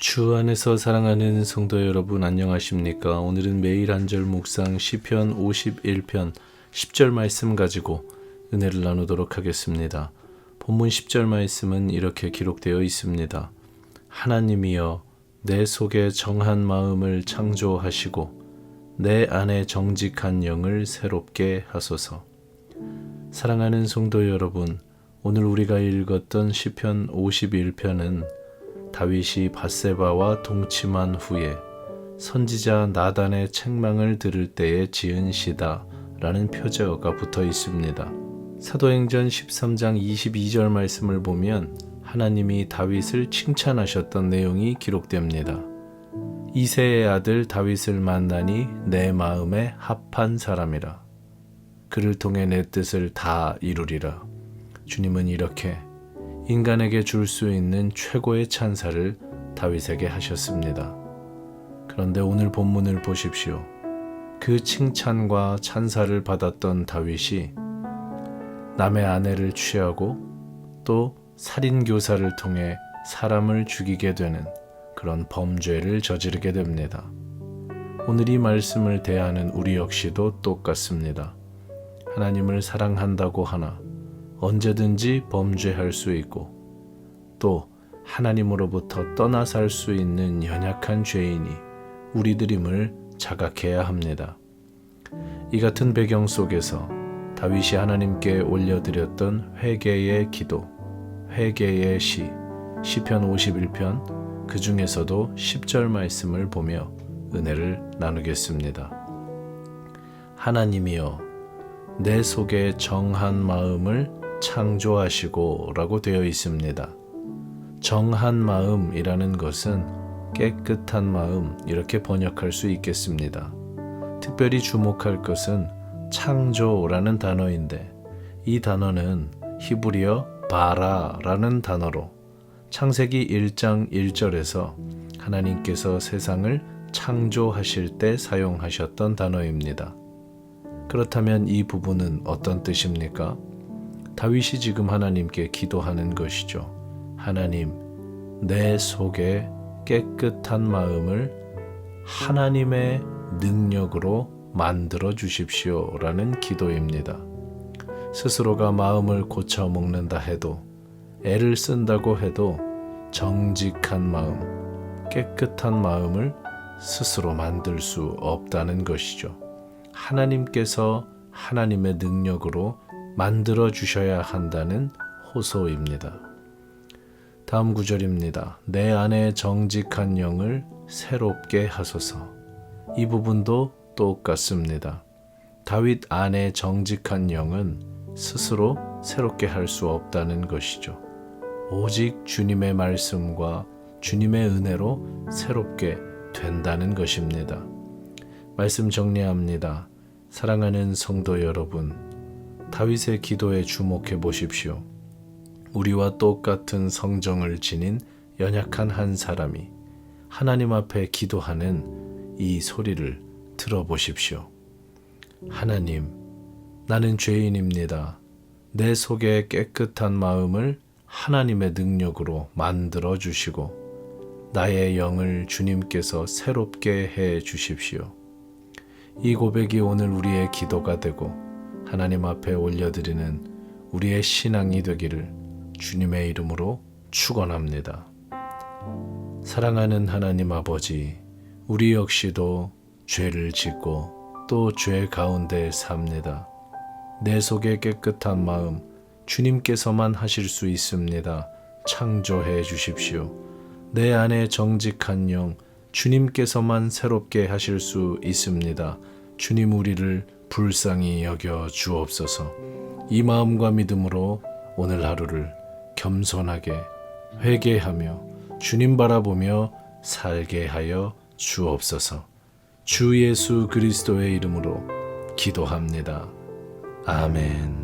주 안에서 사랑하는 성도 여러분 안녕하십니까? 오늘은 매일 한 절 묵상 시편 51편 10절 말씀 가지고 은혜를 나누도록 하겠습니다. 본문 10절 말씀은 이렇게 기록되어 있습니다. 하나님이여 내 속에 정한 마음을 창조하시고 내 안에 정직한 영을 새롭게 하소서. 사랑하는 성도 여러분, 오늘 우리가 읽었던 시편 51편은 다윗이 바세바와 동침한 후에 선지자 나단의 책망을 들을 때에 지은 시다 라는 표제어가 붙어 있습니다. 사도행전 13장 22절 말씀을 보면 하나님이 다윗을 칭찬하셨던 내용이 기록됩니다. 이세의 아들 다윗을 만나니 내 마음에 합한 사람이라. 그를 통해 내 뜻을 다 이루리라. 주님은 이렇게 인간에게 줄 수 있는 최고의 찬사를 다윗에게 하셨습니다. 그런데 오늘 본문을 보십시오. 그 칭찬과 찬사를 받았던 다윗이 남의 아내를 취하고 또 살인 교사를 통해 사람을 죽이게 되는 그런 범죄를 저지르게 됩니다. 오늘 이 말씀을 대하는 우리 역시도 똑같습니다. 하나님을 사랑한다고 하나 언제든지 범죄할 수 있고 또 하나님으로부터 떠나 살 수 있는 연약한 죄인이 우리들임을 자각해야 합니다. 이 같은 배경 속에서 다윗이 하나님께 올려드렸던 회개의 기도, 회개의 시, 시편 51편 그 중에서도 10절 말씀을 보며 은혜를 나누겠습니다. 하나님이여 내 속에 정한 마음을 창조하시고 라고 되어 있습니다. 정한 마음이라는 것은 깨끗한 마음 이렇게 번역할 수 있겠습니다. 특별히 주목할 것은 창조라는 단어인데 이 단어는 히브리어 바라라는 단어로 창세기 1장 1절에서 하나님께서 세상을 창조하실 때 사용하셨던 단어입니다. 그렇다면 이 부분은 어떤 뜻입니까? 다윗이 지금 하나님께 기도하는 것이죠. 하나님, 내 속에 깨끗한 마음을 하나님의 능력으로 만들어 주십시오. 라는 기도입니다. 스스로가 마음을 고쳐 먹는다 해도, 애를 쓴다고 해도 정직한 마음, 깨끗한 마음을 스스로 만들 수 없다는 것이죠. 하나님께서 하나님의 능력으로 만들어 주셔야 한다는 호소입니다. 다음 구절입니다. 내 안에 정직한 영을 새롭게 하소서. 이 부분도 똑같습니다. 다윗 안에 정직한 영은 스스로 새롭게 할 수 없다는 것이죠. 오직 주님의 말씀과 주님의 은혜로 새롭게 된다는 것입니다. 말씀 정리합니다. 사랑하는 성도 여러분, 다윗의 기도에 주목해 보십시오. 우리와 똑같은 성정을 지닌 연약한 한 사람이 하나님 앞에 기도하는 이 소리를 들어보십시오. 하나님, 나는 죄인입니다. 내 속에 깨끗한 마음을 하나님의 능력으로 만들어 주시고 나의 영을 주님께서 새롭게 해 주십시오. 이 고백이 오늘 우리의 기도가 되고 하나님 앞에 올려드리는 우리의 신앙이 되기를 주님의 이름으로 축원합니다. 사랑하는 하나님 아버지, 우리 역시도 죄를 짓고 또 죄 가운데 삽니다. 내 속에 깨끗한 마음 주님께서만 하실 수 있습니다. 창조해 주십시오. 내 안에 정직한 영 주님께서만 새롭게 하실 수 있습니다. 주님 우리를 불쌍히 여겨 주옵소서. 이 마음과 믿음으로 오늘 하루를 겸손하게 회개하며 주님 바라보며 살게 하여 주옵소서. 주 예수 그리스도의 이름으로 기도합니다. 아멘.